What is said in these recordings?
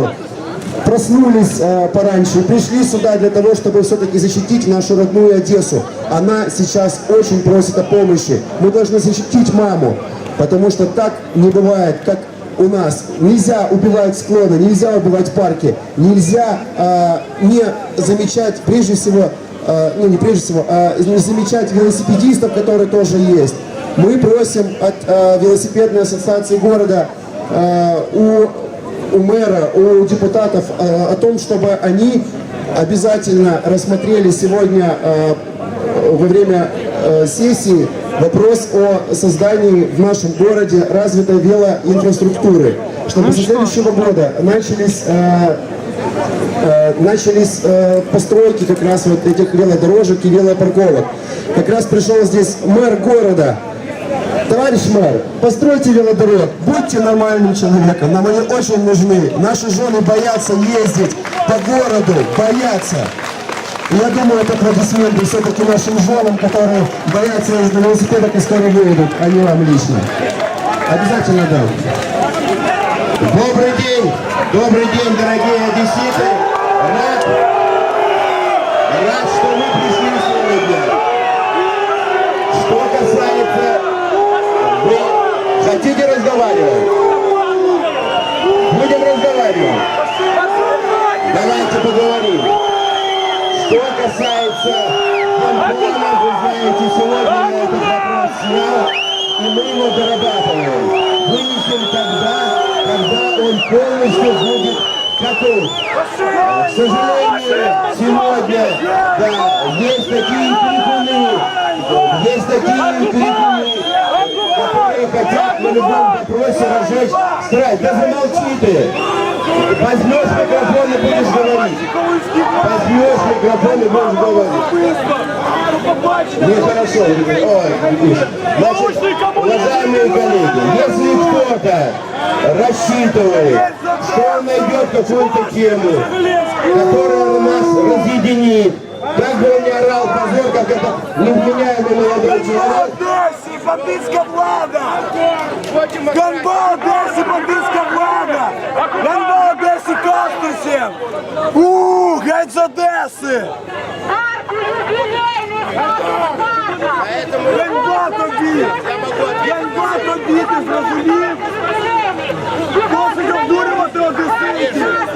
работу, проснулись э, пораньше пришли сюда для того, чтобы все-таки защитить нашу родную Одессу. Она сейчас очень просит о помощи. Мы должны защитить маму, потому что так не бывает, как у нас. Нельзя убивать склоны, нельзя убивать парки, нельзя э, не замечать прежде всего, э, ну не прежде всего, а не замечать велосипедистов, которые тоже есть. Мы просим от э, велосипедной ассоциации города э, у, у мэра, у депутатов э, о том, чтобы они обязательно рассмотрели сегодня э, во время э, сессии вопрос о создании в нашем городе развитой велоинфраструктуры, чтобы со следующего года начались начались э, постройки как раз вот этих велодорожек и велопарковок. Как раз пришел здесь мэр города. Товарищ мэр, постройте велодорог, будьте нормальным человеком, нам они очень нужны. Наши жены боятся ездить по городу, боятся. Я думаю, это аплодисменты все-таки нашим женам, которые боятся ездить на велосипедах и скоро выйдут, а не вам лично. Обязательно дам. Добрый день, добрый день, дорогие одесситы. Что касается Антона, вы знаете, сегодня я этот вопрос снял, и мы его дорабатываем. Вынесем тогда, когда он полностью будет готов. К сожалению, сегодня, да, есть такие крикуны, есть такие крикуны, которые хотят на любом вопросе разжечь страсть. Да замолчи ты! Возьмешь микрофон и будешь говорить. Возьмешь микрофон и будешь говорить. Нехорошо. Ой. Значит, уважаемые коллеги, если кто-то рассчитывает, что он найдет какую-то тему, которая нас разъединит, как бы он ни орал позор, как это невменяемый молодой человек, бандитська влада! Одеси! Ганьба тобі! Ганьба тобі, ти зрозумів? Досить обдурювати одеситів!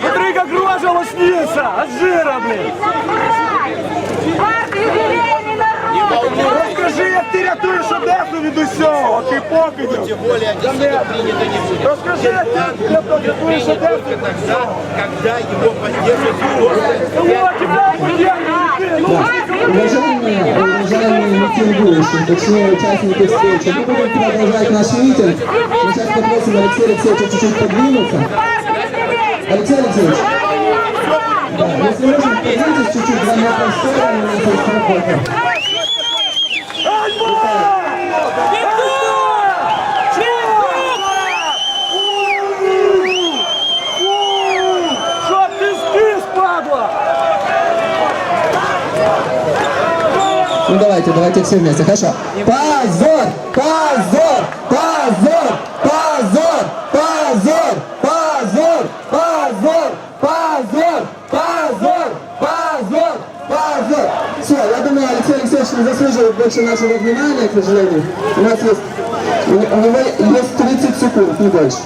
Смотри, как рожа лоснится от жира, блин! Розкажи, як ти рятуєш Одесу від усього, ти покидів! Тем более Одесситы принято не будет. Розкажи, як ти рятуєш Одесу від Тогда, когда его поддержит Вот, тебя поддерживают! Уважаемые, уважаемые митингующие, точнее участники встречи, мы будем продолжать наш митинг. Мы сейчас попросим Алексея Алексеевича чуть-чуть подвинуться. Алексей Алексеевич, да, если можно, подвиньтесь чуть-чуть, два метра в сторону, у нас есть Ну давайте, давайте все вместе, хорошо. Позор! Позор! Позор! Позор! Позор! Позор! Позор! Позор! Позор! Позор! Позор! Все, я думаю, Алексей Алексеевич не заслуживает больше нашего внимания, к сожалению. У нас есть, у него есть 30 секунд, не больше.